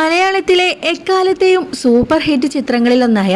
മലയാളത്തിലെ എക്കാലത്തെയും super hit ചിത്രങ്ങളിലൊന്നായ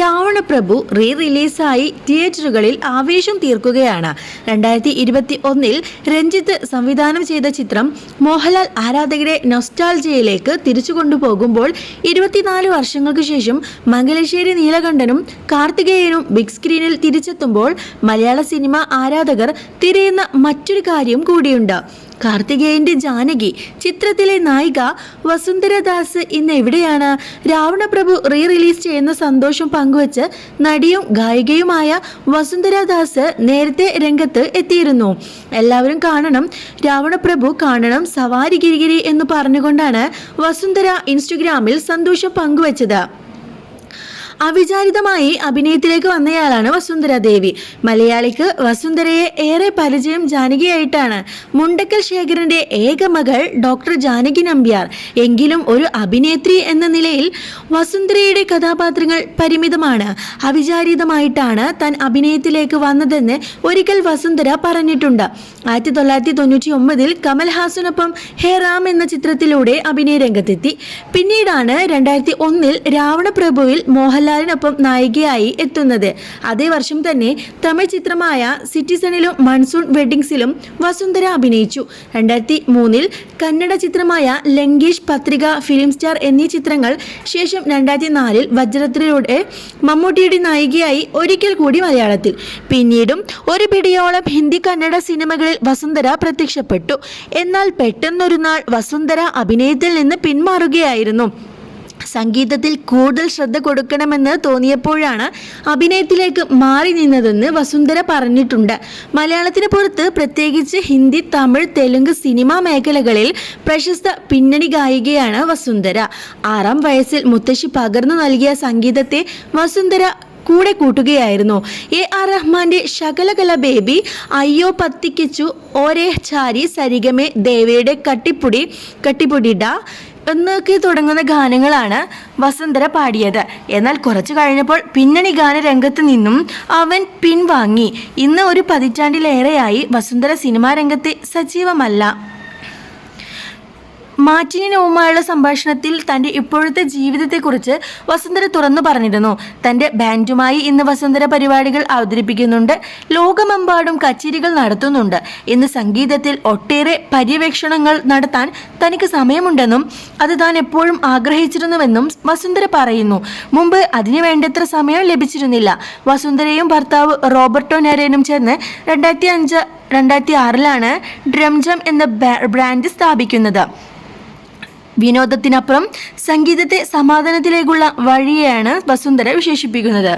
രാവണപ്രഭു റീ റിലീസായി തിയേറ്ററുകളിൽ ആവേശം തീർക്കുകയാണ്. രണ്ടായിരത്തി ഇരുപത്തി ഒന്നിൽ രഞ്ജിത്ത് സംവിധാനം ചെയ്ത ചിത്രം മോഹൻലാൽ ആരാധകരെ നൊസ്റ്റാൾജിയയിലേക്ക് തിരിച്ചു കൊണ്ടുപോകുമ്പോൾ ഇരുപത്തിനാല് വർഷങ്ങൾക്ക് ശേഷം മംഗലശ്ശേരി നീലകണ്ഠനും കാർത്തികേയനും ബിഗ് സ്ക്രീനിൽ തിരിച്ചെത്തുമ്പോൾ മലയാള സിനിമ ആരാധകർ തിരയുന്ന മറ്റൊരു കാര്യം കൂടിയുണ്ട്. കാർത്തികേയന്റെ ജാനകി ചിത്രത്തിലെ നായിക വസുന്ധരദാസ് ഇന്ന് എവിടെയാണ്? രാവണപ്രഭു റീ റിലീസ് ചെയ്യുന്ന സന്തോഷം പങ്കുവച്ച് നടിയും ഗായികയുമായ വസുന്ധരദാസ് നേരത്തെ രംഗത്ത് എത്തിയിരുന്നു. എല്ലാവരും കാണണം രാവണപ്രഭു കാണണം സവാരി ഗിരിഗിരി എന്ന് പറഞ്ഞുകൊണ്ടാണ് വസുന്ധര ഇൻസ്റ്റഗ്രാമിൽ സന്തോഷം പങ്കുവച്ചത്. അവിചാരിതമായി അഭിനയത്തിലേക്ക് വന്നയാളാണ് വസുന്ധര ദേവി. മലയാളിക്ക് വസുന്ധരയെ ഏറെ പരിചയം ജാനകിയായിട്ടാണ് മുണ്ടക്കൽ ശേഖരന്റെ ഏക മകൾ ഡോക്ടർ ജാനകി നമ്പ്യാർ. എങ്കിലും ഒരു അഭിനേത്രി എന്ന നിലയിൽ വസുന്ധരയുടെ കഥാപാത്രങ്ങൾ പരിമിതമാണ്. അവിചാരിതമായിട്ടാണ് താൻ അഭിനയത്തിലേക്ക് വന്നതെന്ന് ഒരിക്കൽ വസുന്ധര പറഞ്ഞിട്ടുണ്ട്. ആയിരത്തി തൊള്ളായിരത്തി തൊണ്ണൂറ്റി ഒമ്പതിൽ കമൽഹാസനൊപ്പം ഹേ റാം എന്ന ചിത്രത്തിലൂടെ അഭിനയ രംഗത്തെത്തി പിന്നീടാണ് രണ്ടായിരത്തി ഒന്നിൽ രാവണപ്രഭുവിൽ മോഹൻലാലിനൊപ്പം നായികയായി എത്തുന്നത്. അതേ വർഷം തന്നെ തമിഴ് ചിത്രമായ സിറ്റിസണിലും മൺസൂൺ വെഡിങ്സിലും വസുന്ധര അഭിനയിച്ചു. രണ്ടായിരത്തി മൂന്നിൽ കന്നഡ ചിത്രമായ ലങ്കേഷ് പത്രിക ഫിലിം സ്റ്റാർ എന്നീ ചിത്രങ്ങൾ ശേഷം രണ്ടായിരത്തി നാലിൽ വജ്രത്തിലൂടെ മമ്മൂട്ടിയുടെ നായികയായി ഒരിക്കൽ കൂടി മലയാളത്തിൽ. പിന്നീടും ഒരു പിടിയോളം ഹിന്ദി കന്നഡ സിനിമകളിൽ വസുന്ധര പ്രത്യക്ഷപ്പെട്ടു. എന്നാൽ പെട്ടെന്നൊരു നാൾ വസുന്ധര അഭിനയത്തിൽ നിന്ന് പിന്മാറുകയായിരുന്നു. സംഗീതത്തിൽ കൂടുതൽ ശ്രദ്ധ കൊടുക്കണമെന്ന് തോന്നിയപ്പോഴാണ് അഭിനയത്തിലേക്ക് മാറി നിന്നതെന്ന് വസുന്ധര പറഞ്ഞിട്ടുണ്ട്. മലയാളത്തിന് പുറത്ത് പ്രത്യേകിച്ച് ഹിന്ദി തമിഴ് തെലുങ്ക് സിനിമാ മേഖലകളിൽ പ്രശസ്ത പിന്നണി ഗായികയാണ് വസുന്ധര. ആറാം വയസ്സിൽ മുത്തശ്ശി പകർന്നു നൽകിയ സംഗീതത്തെ വസുന്ധര കൂടെ കൂട്ടുകയായിരുന്നു. എ ആർ റഹ്മാന്റെ ശകലകല ബേബി അയ്യോ പത്തിക്കിച്ചു ഓരേ ചാരി സരിഗമേ ദേവയുടെ കട്ടിപ്പുടി കട്ടിപ്പുടിഡ എന്നൊക്കെ തുടങ്ങുന്ന ഗാനങ്ങളാണ് വസന്തര പാടിയത്. എന്നാൽ കുറച്ചു കഴിഞ്ഞപ്പോൾ പിന്നണി ഗാന രംഗത്ത് നിന്നും അവൻ പിൻവാങ്ങി. ഇന്ന് ഒരു പതിറ്റാണ്ടിലേറെയായി വസുന്ധര സിനിമാ രംഗത്തെ സജീവമല്ല. മാർട്ടിനുമായുള്ള സംഭാഷണത്തിൽ തന്റെ ഇപ്പോഴത്തെ ജീവിതത്തെക്കുറിച്ച് വസുന്ധര തുറന്നു പറഞ്ഞിരുന്നു. തന്റെ ബാൻഡുമായി ഇന്ന് വസുന്ധര പരിപാടികൾ അവതരിപ്പിക്കുന്നുണ്ട്. ലോകമെമ്പാടും കച്ചേരികൾ നടത്തുന്നുണ്ട്. ഇന്ന് സംഗീതത്തിൽ ഒട്ടേറെ പര്യവേക്ഷണങ്ങൾ നടത്താൻ തനിക്ക് സമയമുണ്ടെന്നും അത് താൻ എപ്പോഴും ആഗ്രഹിച്ചിരുന്നുവെന്നും വസുന്ധര പറയുന്നു. മുമ്പ് അതിനു വേണ്ടത്ര സമയം ലഭിച്ചിരുന്നില്ല. വസുന്ധരയും ഭർത്താവ് റോബർട്ടോ നരേനും ചേർന്ന് രണ്ടായിരത്തി അഞ്ച് രണ്ടായിരത്തി ആറിലാണ് ഡ്രംജം എന്ന ബ്രാൻഡ് സ്ഥാപിക്കുന്നത്. വിനോദത്തിനപ്പുറം സംഗീതത്തെ സമാധാനത്തിലേക്കുള്ള വഴിയെയാണ് വസുന്ധര വിശേഷിപ്പിക്കുന്നത്.